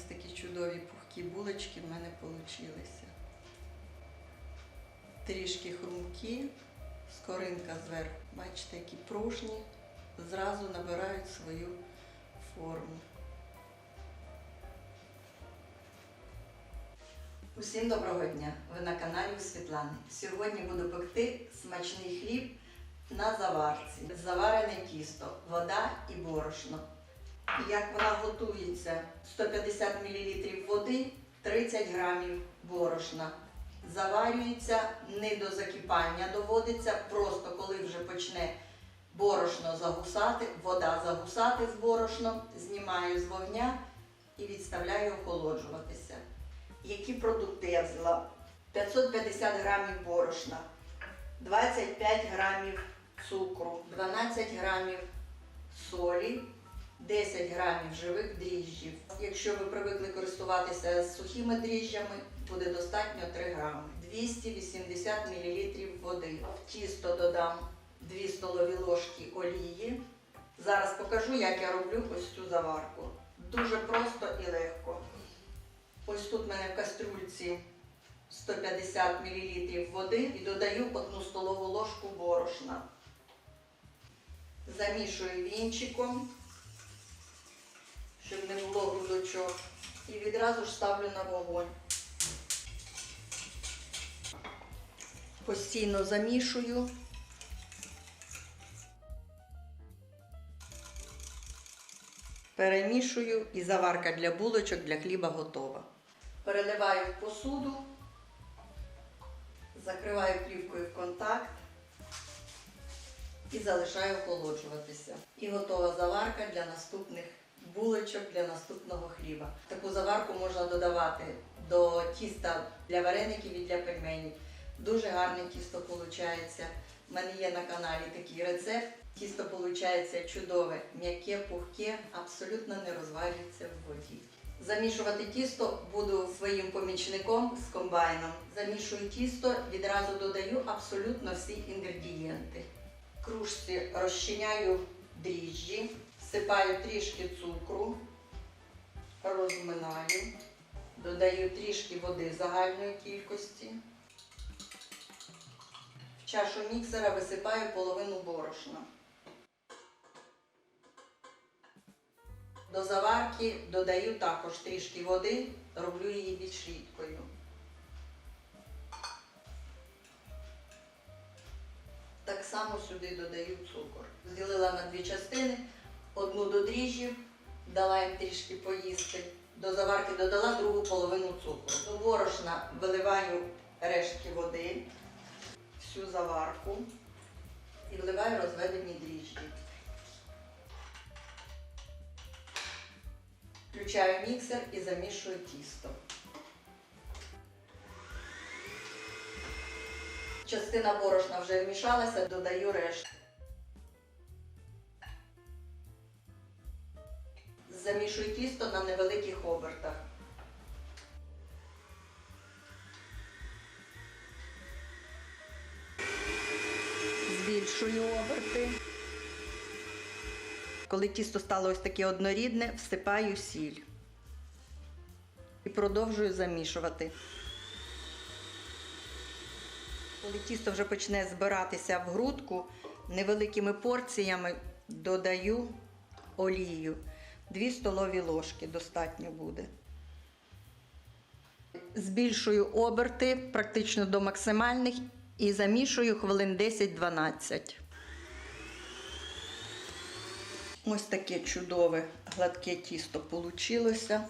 Ось такі чудові пухкі булочки в мене вийшли. Трішки хрумкі, скоринка зверху. Бачите, які пружні, зразу набирають свою форму. Усім доброго дня! Ви на каналі у Світлани. Сьогодні буду пекти смачний хліб на заварці. Заварене тісто, вода і борошно. Як вона готується? 150 мл води, 30 грамів борошна. Заварюється не до закипання, доводиться, просто коли вже почне борошно загусати, вода загусати з борошном, знімаю з вогня і відставляю охолоджуватися. Які продукти я взяла? 550 грамів борошна, 25 грамів цукру, 12 грамів солі, 10 грамів живих дріжджів. Якщо ви привикли користуватися сухими дріжджами, буде достатньо 3 грами. 280 мл води. В тісто додам 2 столові ложки олії. Зараз покажу, як я роблю ось цю заварку. Дуже просто і легко. Ось тут в мене в кастрюльці 150 мл води і додаю 1 столову ложку борошна. Замішую вінчиком, щоб не було грудочок. І відразу ж ставлю на вогонь. Постійно замішую. Перемішую і заварка для булочок, для хліба готова. Переливаю в посуду, закриваю плівкою в контакт і залишаю охолоджуватися. І готова заварка для наступних булочок, для наступного хліба. Таку заварку можна додавати до тіста для вареників і для пельменів. Дуже гарне тісто виходить. У мене є на каналі такий рецепт. Тісто виходить чудове, м'яке, пухке, абсолютно не розвалюється в воді. Замішувати тісто буду своїм помічником з комбайном. Замішую тісто, відразу додаю абсолютно всі інгредієнти. Кружці розчиняю дріжджі, всипаю трішки цукру, розминаю, додаю трішки води загальної кількості. В чашу міксера висипаю половину борошна. До заварки додаю також трішки води, роблю її більш рідкою. Так само сюди додаю цукор. Зділила на дві частини, дала їм трішки поїсти. До заварки додала другу половину цукру. До борошна виливаю рештки води, всю заварку і вливаю розведені дріжджі. Включаю міксер і замішую тісто. Частина борошна вже вмішалася, додаю решту. Замішую тісто на невеликих обертах. Збільшую оберти. Коли тісто стало ось таке однорідне, всипаю сіль і продовжую замішувати. Коли тісто вже почне збиратися в грудку, невеликими порціями додаю олію. 2 столові ложки достатньо буде. Збільшую оберти практично до максимальних і замішую хвилин 10-12. Ось таке чудове гладке тісто вийшло.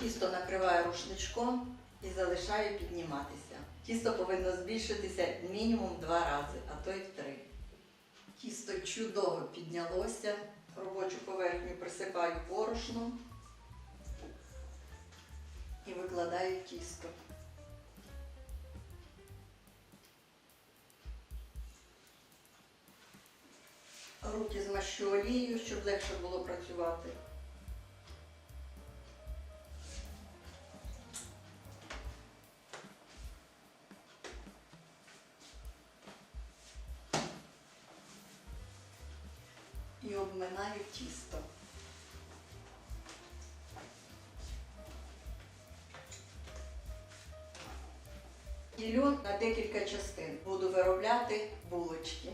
Тісто накриваю рушничком і залишаю підніматися. Тісто повинно збільшитися мінімум два рази, а то й в три. Тісто чудово піднялося. Робочу поверхню присипаю борошном і викладаю тісто. Руки змащу олією, щоб легше було працювати. обминаю тісто. Ділю на декілька частин буду виробляти булочки.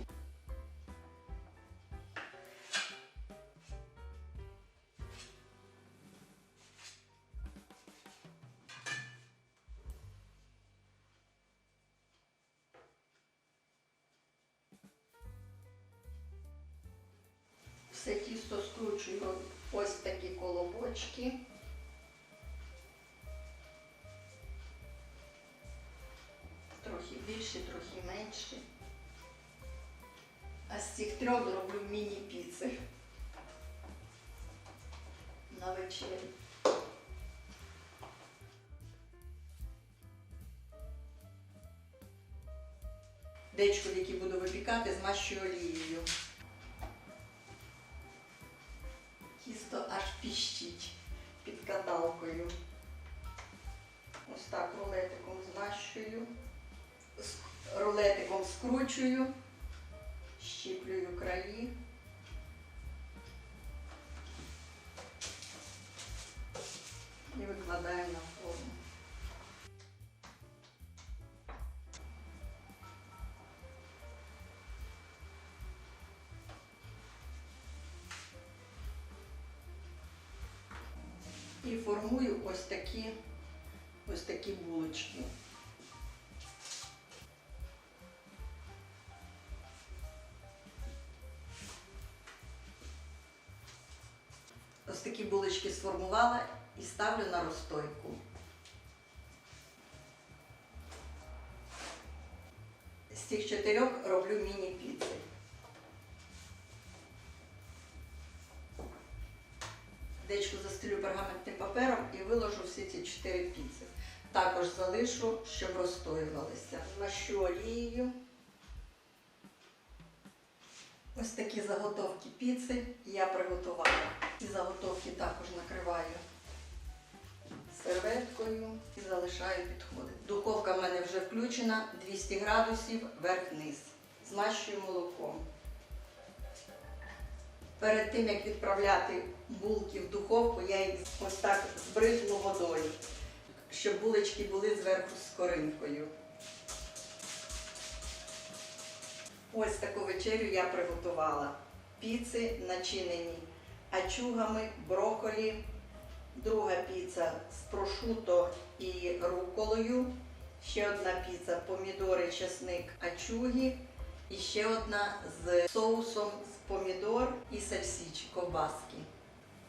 Все тісто скручую ось такі колобочки. Трохи більші, трохи менші. А з цих трьох роблю міні-піци на вечерю. Дечку, які буду випікати, змащую олією. Піщить під каталкою. Ось так рулетиком змащую, рулетиком скручую, щіплюю краї. І викладаю на І формую ось такі, ось такі булочки. Ось такі булочки сформувала і ставлю на розстойку. З цих чотирьох роблю міні-піци. Застелю пергаментним папером і виложу всі ці чотири піци. Також залишу, щоб розстоювалися. Змащу олією. Ось такі заготовки піци я приготувала. Ці заготовки також накриваю серветкою і залишаю підходити. Духовка в мене вже включена 200 градусів верх-низ. Змащую молоком. Перед тим, як відправляти булки в духовку, я їх ось так збризну водою, щоб булочки були зверху з коринкою. Ось таку вечерю я приготувала. Піци начинені ачугами, броколі, друга піца з прошуто і руколою, ще одна піца помідори, чесник, ачуги, і ще одна з соусом помідор і сальсіч, ковбаски.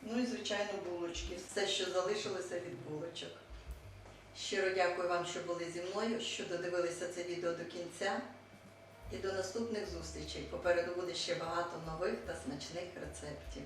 Ну і, звичайно, булочки. Все, що залишилося від булочок. Щиро дякую вам, що були зі мною, що додивилися це відео до кінця. І до наступних зустрічей. Попереду буде ще багато нових та смачних рецептів.